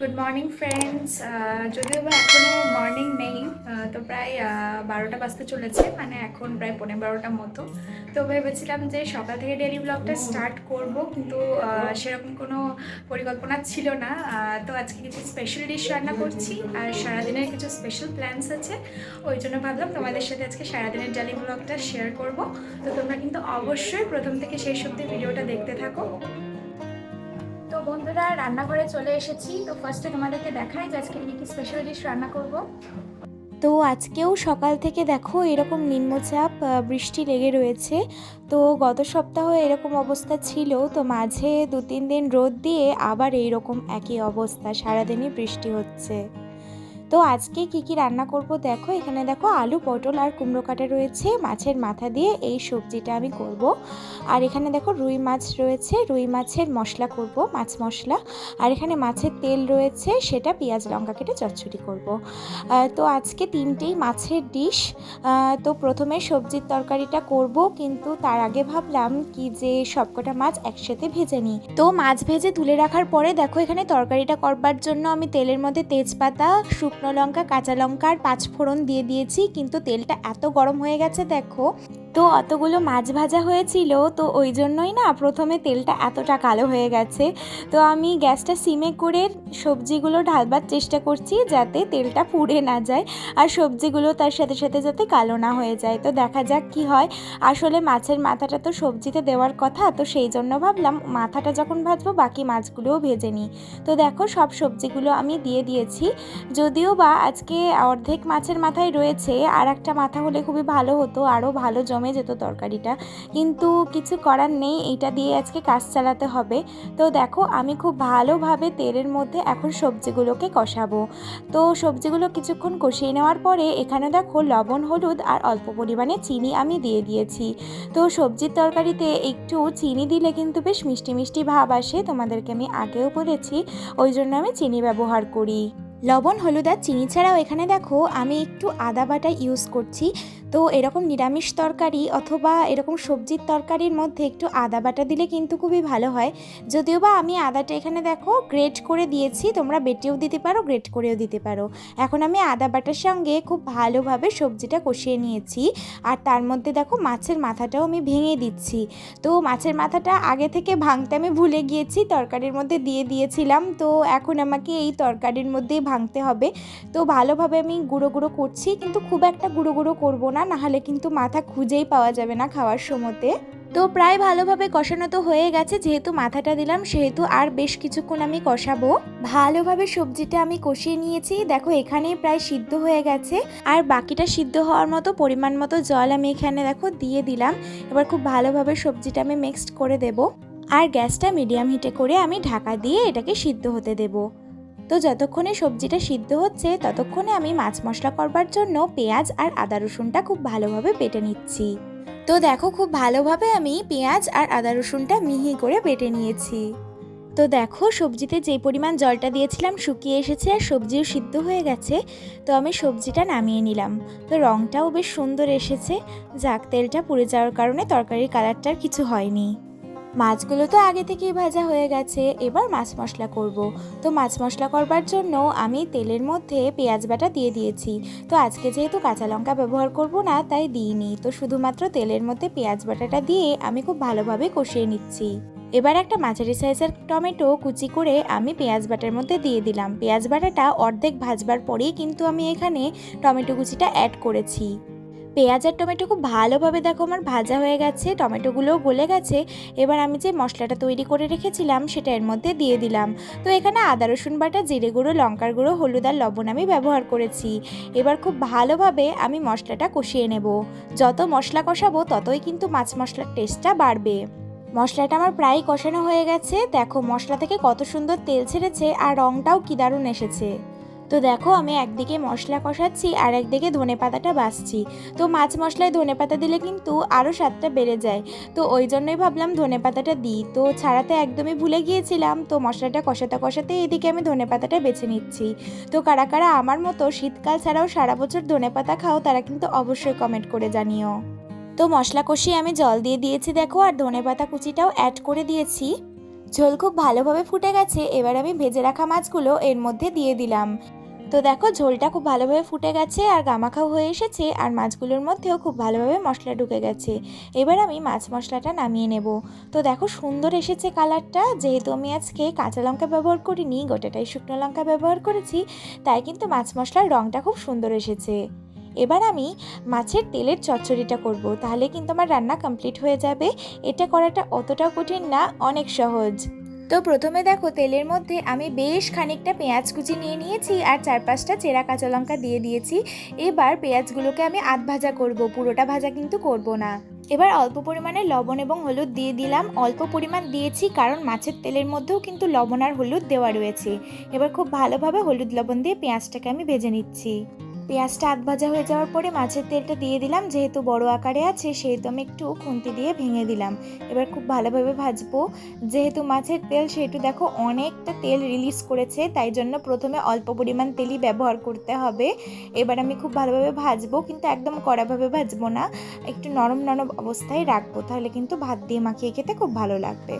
Good morning friends যদিও বা এখনও মর্নিং নেই তো প্রায় বারোটা বাজতে চলেছে মানে এখন প্রায় পনেরো বারোটার মতো। তো ভেবেছিলাম যে সকাল থেকে ডেলি ব্লগটা স্টার্ট করব, কিন্তু সেরকম কোনো পরিকল্পনা ছিল না। তো আজকে কিছু স্পেশাল ডিশ রান্না করছি, আর সারাদিনের কিছু স্পেশাল প্ল্যানস আছে। ওই জন্য ভাবলাম তোমাদের সাথে আজকে সারাদিনের ডেলি ব্লগটা শেয়ার করব। তো তোমরা কিন্তু অবশ্যই প্রথম থেকে শেষ অব্দি ভিডিওটা দেখতে থাকো। বন্ধুরা, রান্নাঘরে চলে এসেছি। তো ফার্স্টে তোমাদেরকে দেখাই যে আজকে কি স্পেশাল ডিশ রান্না করব। তো আজকেও সকাল থেকে দেখো এরকম নিম্নচাপ বৃষ্টি লেগে রয়েছে। তো গত সপ্তাহ এরকম অবস্থা ছিল, তো মাঝে দু তিন দিন রোদ দিয়ে আবার এইরকম একই অবস্থা, সারাদিনই বৃষ্টি হচ্ছে। তো আজকে কি কি রান্না করব দেখো, এখানে দেখো আলু, পটল আর কুমড়ো কাটা রয়েছে। মাছের মাথা দিয়ে এই সবজিটা আমি করব। আর এখানে দেখো রুই মাছ রয়েছে, রুই মাছের মশলা করব, মাছ মশলা। আর এখানে মাছের তেল রয়েছে, সেটা পেঁয়াজ, লঙ্কা কেটে চচ্চড়ি করব। তো আজকে তিনটেই মাছের ডিশ। তো প্রথমে সবজির তরকারিটা করব, কিন্তু তার আগে ভাবলাম কি যে সবকটা মাছ একসাথে ভেজে নিই। তো মাছ ভেজে তুলে রাখার পরে দেখো এখানে তরকারিটা করবার জন্য আমি তেলের মধ্যে তেজপাতা লঙ্কা, কাঁচা লঙ্কা আর পাঁচ ফোড়ন দিয়ে দিয়েছি, কিন্তু তেলটা এত গরম হয়ে গেছে, দেখো। তো অতগুলো মাছ ভাজা হয়েছিল, তো ওই জন্যই না প্রথমে তেলটা এতটা কালো হয়ে গেছে। তো আমি গ্যাসটা সিমে করে সবজিগুলো ঢালবার চেষ্টা করছি যাতে তেলটা পুড়ে না যায় আর সবজিগুলো তার সাথে সাথে যাতে কালো না হয়ে যায়। তো দেখা যাক কি হয়। আসলে মাছের মাথাটা তো সবজিতে দেওয়ার কথা, তো সেই জন্য ভাবলাম মাথাটা যখন ভাজবো বাকি মাছগুলোও ভেজে নিই। তো দেখো সব সবজিগুলো আমি দিয়ে দিয়েছি। যদিও বা আজকে অর্ধেক মাছের মাথায় রয়েছে আর একটা মাথা হলে খুবই ভালো হতো, আরও ভালো জমে যেত তরকারিটা। কিন্তু কিছু করার নেই, এইটা দিয়ে আজকে কাজ চালাতে হবে। তো দেখো, আমি খুব ভালোভাবে তেলের মধ্যে এখন সবজিগুলোকে কষাবো। তো সবজিগুলো কিছুক্ষণ কষিয়ে নেওয়ার পরে এখানে দেখো লবণ, হলুদ আর অল্প পরিমাণে চিনি আমি দিয়ে দিয়েছি। তো সবজির তরকারিতে একটু চিনি দিলে কিন্তু বেশ মিষ্টি মিষ্টি ভাব আসে, তোমাদেরকে আমি আগেও বলেছি, ওই জন্য আমি চিনি ব্যবহার করি। লবণ, হলুদ আর চিনি ছাড়াও এখানে দেখো, আমি একটু আদা বাটা ইউজ করছি। তো এরকম নিরামিষ তরকারি অথবা এরকম সবজির তরকারির মধ্যে একটু আদা বাটা দিলে কিন্তু খুবই ভালো হয়। যদিও বা আমি আদাটা এখানে দেখো গ্রেট করে দিয়েছি, তোমরা বেটেও দিতে পারো গ্রেট করেও দিতে পারো। এখন আমি আদা বাটার সঙ্গে খুব ভালোভাবে সবজিটা কষিয়ে নিয়েছি। আর তার মধ্যে দেখো মাছের মাথাটাও আমি ভেঙে দিচ্ছি। তো মাছের মাথাটা আগে থেকে ভাঙতে আমি ভুলে গিয়েছি, তরকারির মধ্যে দিয়ে দিয়েছিলাম। তো এখন আমাকে এই তরকারির মধ্যেই ভাঙতে হবে। তো ভালোভাবে আমি গুঁড়ো গুঁড়ো করছি, কিন্তু খুব একটা গুঁড়ো গুঁড়ো করব না নাহলে কিন্তু মাথা খুঁজেই পাওয়া যাবে না খাওয়ার সময়তে। তো প্রায় ভালোভাবে কষানো তো হয়ে গেছে, যেহেতু মাথাটা দিলাম, সেহেতু আর বেশ কিছুক্ষণ আমি কষাবো। ভালোভাবে সবজিটা আমি কষিয়ে নিয়েছি। দেখো, এখানেই প্রায় সিদ্ধ হয়ে গেছে। আর বাকিটা সিদ্ধ হওয়ার মতো পরিমাণ মতো জল আমি এখানে দেখো দিয়ে দিলাম। এবার খুব ভালোভাবে সবজিটা আমি মিক্সড করে দেব। আর গ্যাসটা মিডিয়াম হিটে করে আমি ঢাকা দিয়ে এটাকে সিদ্ধ হতে দেবো। তো যতক্ষণে সবজিটা সিদ্ধ হচ্ছে, ততক্ষণে আমি মাছ মশলা করবার জন্য পেঁয়াজ আর আদা রসুনটা খুব ভালোভাবে বেটে নিচ্ছি। তো দেখো খুব ভালোভাবে আমি পেঁয়াজ আর আদা রসুনটা মিহি করে বেটে নিয়েছি। তো দেখো সবজিতে যে পরিমাণ জলটা দিয়েছিলাম শুকিয়ে এসেছে আর সবজিও সিদ্ধ হয়ে গেছে, তো আমি সবজিটা নামিয়ে নিলাম। তো রঙটাও বেশ সুন্দর এসেছে, যাক তেলটা পুড়ে যাওয়ার কারণে তরকারির কালারটার কিছু হয়নি। মাছগুলো তো আগে থেকেই ভাজা হয়ে গেছে, এবার মাছ মশলা করব। তো মাছ মশলা করবার জন্য আমি তেলের মধ্যে পেঁয়াজ বাটা দিয়ে দিয়েছি। তো আজকে যেহেতু কাঁচা লঙ্কা ব্যবহার করব না, তাই দিইনি। তো শুধুমাত্র তেলের মধ্যে পেঁয়াজ বাটাটা দিয়ে আমি খুব ভালোভাবে কষিয়ে নিচ্ছি। এবার একটা মাঝারি সাইজের টমেটো কুচি করে আমি পেঁয়াজ বাটার মধ্যে দিয়ে দিলাম। পেঁয়াজ বাটাটা অর্ধেক ভাজবার পরেই কিন্তু আমি এখানে টমেটো কুচিটা অ্যাড করেছি। পেঁয়াজ আর টমেটো খুব ভালোভাবে দেখো আমার ভাজা হয়ে গেছে, টমেটোগুলোও গলে গেছে। এবার আমি যে মশলাটা তৈরি করে রেখেছিলাম সেটা এর মধ্যে দিয়ে দিলাম। তো এখানে আদা, রসুন বাটা, জিরে গুঁড়ো, লঙ্কার গুঁড়ো, হলুদ আর লবণ আমি ব্যবহার করেছি। এবার খুব ভালোভাবে আমি মশলাটা কষিয়ে নেব। যত মশলা কষাবো ততই কিন্তু মাছ মশলার টেস্টটা বাড়বে। মশলাটা আমার প্রায় কষানো হয়ে গেছে। দেখো মশলা থেকে কত সুন্দর তেল ছেড়েছে আর রঙটাও কি দারুণ এসেছে। তো দেখো আমি একদিকে মশলা কষাচ্ছি আর একদিকে ধনে পাতাটা বাছছি তো মাছ মশলায় ধনে পাতা দিলে কিন্তু আরও স্বাদটা বেড়ে যায়। তো ওই জন্যই ভাবলাম ধনে পাতাটা দিই। তো ছাড়াতে একদমই ভুলে গিয়েছিলাম, তো মশলাটা কষাতে কষাতে এদিকে আমি ধনে পাতাটা বেছে নিচ্ছি। তো কারা কারা আমার মতো শীতকাল ছাড়াও সারা বছর ধনে পাতা খাও, তারা কিন্তু অবশ্যই কমেন্ট করে জানিও। তো মশলা কষিয়ে আমি জল দিয়ে দিয়েছি দেখো, আর ধনে পাতা কুচিটাও অ্যাড করে দিয়েছি। ঝোল খুব ভালোভাবে ফুটে গেছে, এবার আমি ভেজে রাখা মাছগুলো এর মধ্যে দিয়ে দিলাম। তো দেখো, ঝোলটা খুব ভালোভাবে ফুটে গেছে আর গামাখাও হয়ে এসেছে আর মাছগুলোর মধ্যেও খুব ভালোভাবে মশলা ঢুকে গেছে। এবার আমি মাছ মশলাটা নামিয়ে নেব। তো দেখো, সুন্দর এসেছে কালারটা। যেহেতু আমি আজকে কাঁচা লঙ্কা ব্যবহার করিনি, গোটাটাই শুকনো লঙ্কা ব্যবহার করেছি, তাই কিন্তু মাছ মশলার রঙটা খুব সুন্দর এসেছে। এবার আমি মাছের তেলের চচ্চড়িটা করব। তাহলে কিন্তু আমার রান্না কমপ্লিট হয়ে যাবে। এটা করাটা অতটাও কঠিন না, অনেক সহজ। তো প্রথমে দেখো তেলের মধ্যে আমি বেশ খানিকটা পেঁয়াজ কুচি নিয়ে নিয়েছি আর চার পাঁচটা চেরা কাঁচা লঙ্কা দিয়ে দিয়েছি। এবার পেঁয়াজগুলোকে আমি আধ ভাজা করব, পুরোটা ভাজা কিন্তু করব না। এবার অল্প পরিমাণে লবণ এবং হলুদ দিয়ে দিলাম। অল্প পরিমাণ দিয়েছি কারণ মাছের তেলের মধ্যেও কিন্তু লবণ আর হলুদ দেওয়া রয়েছে। এবার খুব ভালোভাবে হলুদ লবণ দিয়ে পেঁয়াজটাকে আমি ভেজে নিচ্ছি। পেঁয়াজটা আধ ভাজা হয়ে যাওয়ার পরে মাছের তেলটা দিয়ে দিলাম। যেহেতু বড় আকারে আছে, সেহেতু আমি একটু খুন্তি দিয়ে ভেঙে দিলাম। এবার খুব ভালোভাবে ভাজবো। যেহেতু মাছের তেল, সেহেতু দেখো অনেকটা তেল রিলিজ করেছে, তাই জন্য প্রথমে অল্প পরিমাণ তেলই ব্যবহার করতে হবে। এবার আমি খুব ভালোভাবে ভাজবো, কিন্তু একদম কড়াভাবে ভাজবো না। একটু নরম নরম অবস্থায় রাখব, তাহলে কিন্তু ভাত দিয়ে মাখিয়ে খেতে খুব ভালো লাগবে।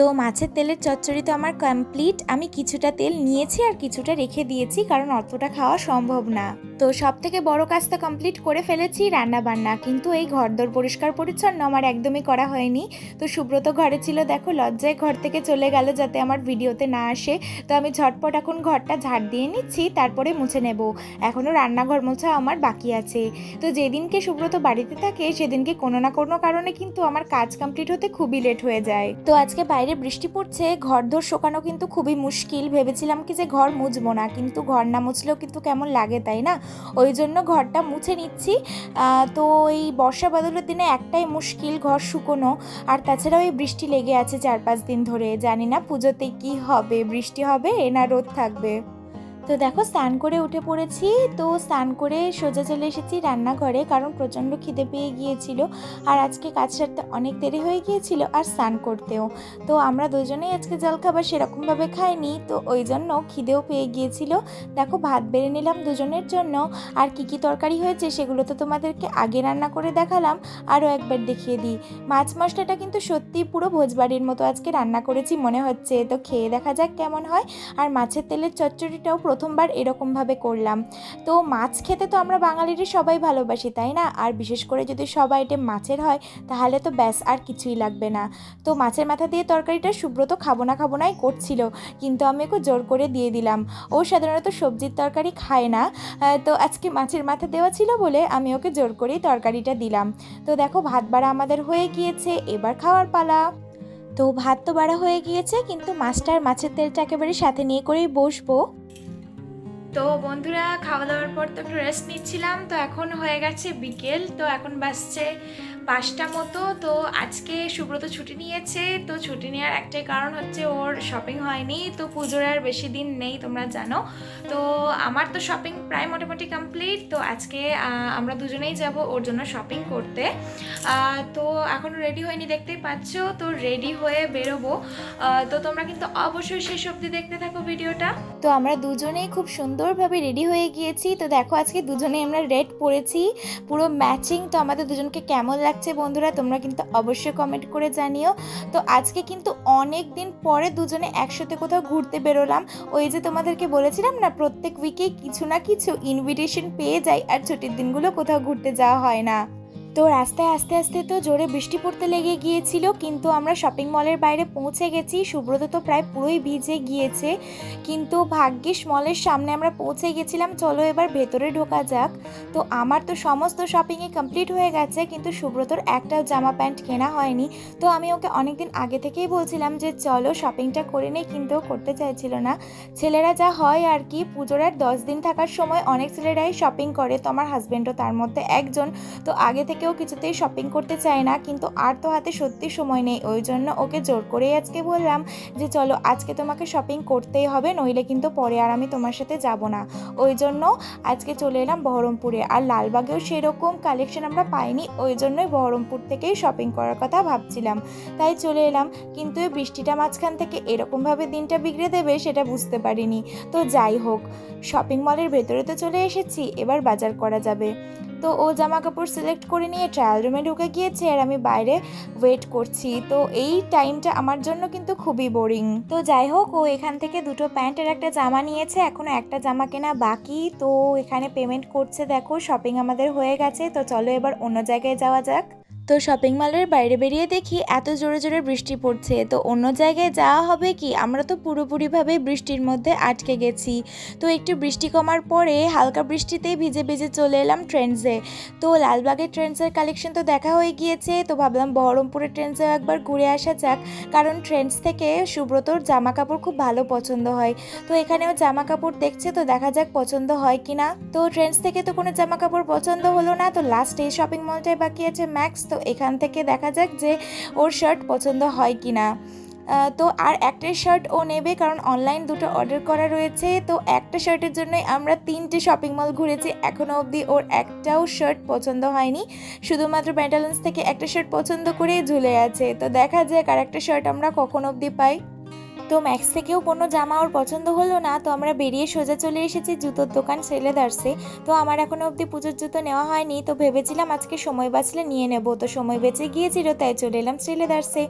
তো মাছের তেলের চচ্চড়ি তো আমার কমপ্লিট আমি কিছুটা তেল নিয়েছি আর কিছুটা রেখে দিয়েছি, কারণ অতটা খাওয়া সম্ভব না। তো সব থেকে বড় কাজটা কমপ্লিট করে ফেলেছি রান্না বান্না কিন্তু এই ঘরদোর পরিষ্কার পরিচ্ছন্ন আমার একদমই করা হয়নি। তো সুব্রত ঘরে ছিল, দেখো, লজ্জায় ঘর থেকে চলে গেল যাতে আমার ভিডিওতে না আসে। তো আমি ঝটপট এখন ঘরটা ঝাড় দিয়ে নিচ্ছি, তারপরে মুছে নেব। এখনও রান্নাঘর মোছা আমার বাকি আছে। তো যেদিনকে সুব্রত বাড়িতে থাকে, সেদিনকে কোনো না কোনো কারণে কিন্তু আমার কাজ কমপ্লিট হতে খুবই লেট হয়ে যায়। তো আজকে বাইরে বৃষ্টি পড়ছে, ঘর দোর শোকানো কিন্তু খুবই মুশকিল। ভেবেছিলাম কি যে ঘর মুছবো না, কিন্তু ঘর না মুছলেও কিন্তু কেমন লাগে, তাই না? ওই জন্য ঘরটা মুছে নিচ্ছি। তো এই বর্ষা বাদলের দিনে একটাই মুশকিল ঘর শুকোনো। আর তাছাড়াও এই বৃষ্টি লেগে আছে চার পাঁচ দিন ধরে। জানি না পুজোতে কি হবে, বৃষ্টি হবে না রোদ থাকবে। তো দেখো স্নান করে উঠে পড়েছি। তো স্নান করে সোজা চলে এসেছি রান্নাঘরে কারণ প্রচণ্ড খিদে পেয়ে গিয়েছিল আর আজকে কাজ সারতে অনেক দেরি হয়ে গিয়েছিল আর স্নান করতেও। তো আমরা দুজনেই আজকে জলখাবার সেরকমভাবে খাইনি, তো ওই জন্য খিদেও পেয়ে গিয়েছিল। দেখো ভাত বেড়ে নিলাম দুজনের জন্য। আর কী কী তরকারি হয়েছে সেগুলো তো তোমাদেরকে আগে রান্না করে দেখালাম। আরও একবার দেখিয়ে দিই। মাছ মশলাটা কিন্তু সত্যিই পুরো ভোজবাড়ির মতো আজকে রান্না করেছি মনে হচ্ছে। তো খেয়ে দেখা যাক কেমন হয়। আর মাছের তেলের চচ্চড়িটাও প্রথমবার এরকমভাবে করলাম। তো মাছ খেতে তো আমরা বাঙালিরই সবাই ভালোবাসি, তাই না? আর বিশেষ করে যদি সব আইটেম মাছের হয়, তাহলে তো ব্যাস আর কিছুই লাগবে না। তো মাছের মাথা দিয়ে তরকারিটা সুব্রত খাব না খাব নাই করছিল, কিন্তু আমি ওকে জোর করে দিয়ে দিলাম। ও সাধারণত সবজির তরকারি খায় না। তো আজকে মাছের মাথা দেওয়া ছিল বলে আমি ওকে জোর করেই তরকারিটা দিলাম। তো দেখো ভাত বাড়া আমাদের হয়ে গিয়েছে, এবার খাওয়ার পালা। তো ভাত তো বাড়া হয়ে গিয়েছে, কিন্তু মাছটা আর মাছের তেলটা একেবারে সাথে নিয়ে করেই বসবো। তো বন্ধুরা, খাওয়া দাওয়ার পর তো একটু রেস্ট নিচ্ছিলাম, তো এখন হয়ে গেছে বিকেল, তো এখন বাসছে পাঁচটা মতো, তো আজকে সুব্রত ছুটি নিয়েছে, তো ছুটি নেওয়ার একটাই কারণ হচ্ছে ওর শপিং হয়নি, তো পুজোর আর বেশি দিন নেই তোমরা জানো। তো আমার তো শপিং প্রায় মোটামুটি কমপ্লিট তো আজকে আমরা দুজনেই যাব ওর জন্য শপিং করতে। তো এখনও রেডি হয়নি দেখতেই পাচ্ছ, তো রেডি হয়ে বেরোবো। তো তোমরা কিন্তু অবশ্যই শেষ অবধি দেখতে থাকো ভিডিওটা। তো আমরা দুজনেই খুব সুন্দরভাবে রেডি হয়ে গিয়েছি, তো দেখো আজকে দুজনেই আমরা রেড পরেছি, পুরো ম্যাচিং তো আমাদের দুজনকে কেমন লাগছে বন্ধুরা, তোমরা কিন্তু অবশ্যই কমেন্ট করে জানিও। তো আজকে কিন্তু অনেক দিন পরে দুজনে একসাথে কোথাও ঘুরতে বেরোলাম। ওই যে তোমাদেরকে বলেছিলাম না, প্রত্যেক উইকে কিছু না কিছু ইনভিটেশন পেয়ে যাই, আর ছুটির দিনগুলো কোথাও ঘুরতে যাওয়া হয় না। তো রাস্তায় আস্তে আস্তে তো জোরে বৃষ্টি পড়তে লেগে গিয়েছিল, কিন্তু আমরা শপিং মলের বাইরে পৌঁছে গেছি। সুব্রত তো প্রায় পুরোই ভিজে গিয়েছে, কিন্তু ভাগ্যিস মলের সামনে আমরা পৌঁছে গেছিলাম। চলো এবার ভেতরে ঢোকা যাক। তো আমার তো সমস্ত শপিংয়ে কমপ্লিট হয়ে গেছে, কিন্তু সুব্রতর একটাও জামা প্যান্ট কেনা হয়নি। তো আমি ওকে অনেকদিন আগে থেকেই বলছিলাম যে, চলো শপিংটা করে নেই কিন্তু করতে চাইছিল না। ছেলেরা যা হয় আর কি, পুজোর আর দশ দিন থাকার সময় অনেক ছেলেরাই শপিং করে। তো আমার হাজব্যান্ডও তার মধ্যে একজন। তো আগে থেকেও কিছুতেই শপিং করতে চায় না, কিন্তু আর তো হাতে সত্যি সময় নেই। ওই জন্য ওকে জোর করেই আজকে বললাম যে, চলো, আজকে তোমাকে শপিং করতেই হবে, নইলে কিন্তু পরে আর আমি তোমার সাথে যাব না। ওই জন্য আজকে চলে এলাম বহরমপুরে। আর লালবাগেও সেরকম কালেকশন আমরা পাইনি, ওই জন্যই বহরমপুর থেকেই শপিং করার কথা ভাবছিলাম। তাই চলে এলাম, কিন্তু বৃষ্টিটা মাঝখান থেকে এরকমভাবে দিনটা বিগড়ে দেবে সেটা বুঝতে পারিনি। তো যাই হোক শপিং মলের ভেতরে তো চলে এসেছি, এবার বাজার করা যাবে। তো ও জামা কাপড় সিলেক্ট করে নিয়ে ট্রায়াল রুমে ঢুকে গিয়েছে আর আমি বাইরে ওয়েট করছি। তো এই টাইমটা আমার জন্য কিন্তু খুবই বোরিং তো যাই হোক, ও এখান থেকে দুটো প্যান্ট আর একটা জামা নিয়েছে এখনও একটা জামা কেনা বাকি। তো এখানে পেমেন্ট করছে, দেখো শপিং আমাদের হয়ে গেছে। তো চলো এবার অন্য জায়গায় যাওয়া যাক। তো শপিং মলের বাইরে বেরিয়ে দেখি এত জোরে জোরে বৃষ্টি পড়ছে। তো অন্য জায়গায় যাওয়া হবে কি? আমরা তো পুরোপুরিভাবে বৃষ্টির মধ্যে আটকে গেছি। তো একটু বৃষ্টি কমার পরে হালকা বৃষ্টিতেই ভিজে ভিজে চলে এলাম ট্রেন্ডসে তো লালবাগের ট্রেন্ডসের কালেকশন তো দেখা হয়ে গিয়েছে। তো ভাবলাম বহরমপুরের ট্রেন্ডসেও একবার ঘুরে আসা যাক। কারণ ট্রেন্ডস থেকে সুব্রতর জামা কাপড় খুব ভালো পছন্দ হয়। তো এখানেও জামা কাপড় দেখছে তো দেখা যাক পছন্দ হয় কি না তো ট্রেন্ডস থেকে তো কোনো জামা কাপড় পছন্দ হলো না। তো লাস্ট শপিং মলটায় বাকি আছে ম্যাক্স তো এখান থেকে দেখা যাক যে ওর শার্ট পছন্দ হয় কি না তো আর একটা শার্ট ও নেবে কারণ অনলাইন দুটো অর্ডার করা রয়েছে। তো একটা শার্টের জন্যই আমরা তিনটে শপিং মল ঘুরেছি। এখনও অবধি ওর একটাও শার্ট পছন্দ হয়নি। শুধুমাত্র প্যান্টালন্স থেকে একটা শার্ট পছন্দ করেই ঝুলে আছে। তো দেখা যাক আর একটা শার্ট আমরা কখন অবধি পাই। তো ম্যাক্স থেকেও কোনো জামা ওর পছন্দ হলো না। তো আমরা বেরিয়ে সোজা চলে এসেছি জুতোর দোকান সেলেদার্সে তো আমার এখনও অবধি পুজোর জুতো নেওয়া হয়নি। তো ভেবেছিলাম আজকে সময় বাঁচলে নিয়ে নেব। তো সময় বেঁচে গিয়েছিল, তাই চলে এলাম শ্রীলেদার্সে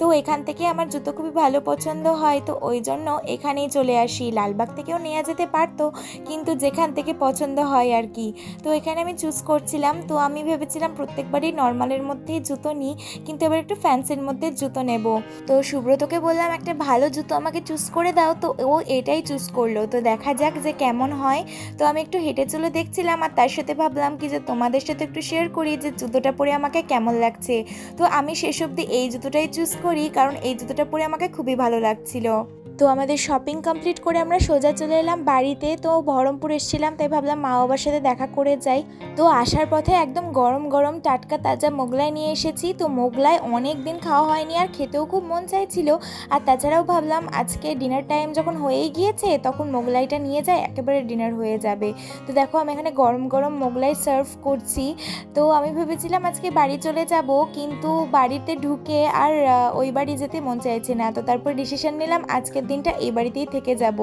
তো এখান থেকে আমার জুতো খুবই ভালো পছন্দ হয়। তো ওই জন্য এখানেই চলে আসি। লালবাগ থেকেও নেওয়া যেতে পারতো, কিন্তু যেখান থেকে পছন্দ হয় আর কি। তো এখানে আমি চুজ করছিলাম। তো আমি ভেবেছিলাম প্রত্যেকবারই নর্মালের মধ্যেই জুতো নিই, কিন্তু এবার একটু ফ্যান্সির মধ্যে জুতো নেব। তো সুব্রতকে বললাম, একটা ভালো জুতো আমাকে চুজ করে দাও। তো ও এটাই চুজ করল। তো দেখা যাক যে কেমন হয়। তো আমি একটু হেঁটে চলে দেখছিলাম আর তার সাথে ভাবলাম কি যে তোমাদের সাথে একটু শেয়ার করি যে জুতোটা পরে আমাকে কেমন লাগছে। তো আমি শেষ অবধি এই জুতোটাই চুজ করি কারণ এই জুতোটা পরে আমাকে খুবই ভালো লাগছিল। তো আমাদের শপিং কমপ্লিট করে আমরা সোজা চলে এলাম বাড়িতে। তো বহরমপুর এসেছিলাম, তাই ভাবলাম মা বাবার সাথে দেখা করে যাই। তো আসার পথে একদম গরম গরম টাটকা তাজা মোগলাই নিয়ে এসেছি। তো মোগলাই অনেক দিন খাওয়া হয়নি আর খেতেও খুব মন চাইছিল। আর তাছাড়াও ভাবলাম আজকে ডিনার টাইম যখন হয়েই গিয়েছে, তখন মোগলাইটা নিয়ে যায় একেবারে ডিনার হয়ে যাবে। তো দেখো আমি এখানে গরম গরম মোগলাই সার্ভ করছি। তো আমি ভেবেছিলাম আজকে বাড়ি চলে যাব, কিন্তু বাড়িতে ঢুকে আর ওই বাড়ি যেতে মন চাইছে না। তো তারপর ডিসিশন নিলাম আজকের দিনটা এই বাড়িতেই থেকে যাব।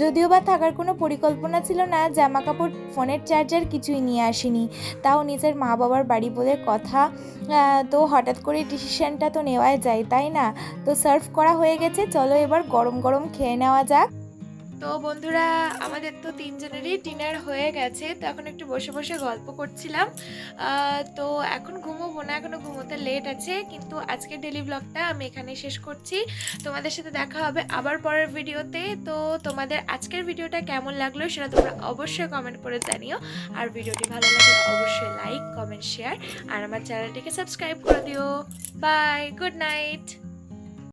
যদিও বা থাকার কোনো পরিকল্পনা ছিল না জামা কাপড় ফোনের চার্জার কিছুই নিয়ে আসিনি। তাও নিজের মা বাবার বাড়ি বলে কথা তো হঠাৎ করে ডিসিশানটা তো নেওয়াই যায়, তাই না? তো সার্ভ করা হয়ে গেছে, চলো এবার গরম গরম খেয়ে নেওয়া যাক। তো বন্ধুরা, আমাদের তো তিনজনেরই ডিনার হয়ে গেছে, তো এখন একটু বসে বসে গল্প করছিলাম। তো এখন ঘুমোবো না এখনও ঘুমোতে লেট আছে, কিন্তু আজকের ডেলি ব্লগটা আমি এখানে শেষ করছি। তোমাদের সাথে দেখা হবে আবার পরের ভিডিওতে তো তোমাদের আজকের ভিডিওটা কেমন লাগল সেটা তোমরা অবশ্যই কমেন্ট করে জানিও। আর ভিডিওটি ভালো লাগলে অবশ্যই লাইক কমেন্ট শেয়ার আর আমার চ্যানেলটিকে সাবস্ক্রাইব করে দিও। Bye good night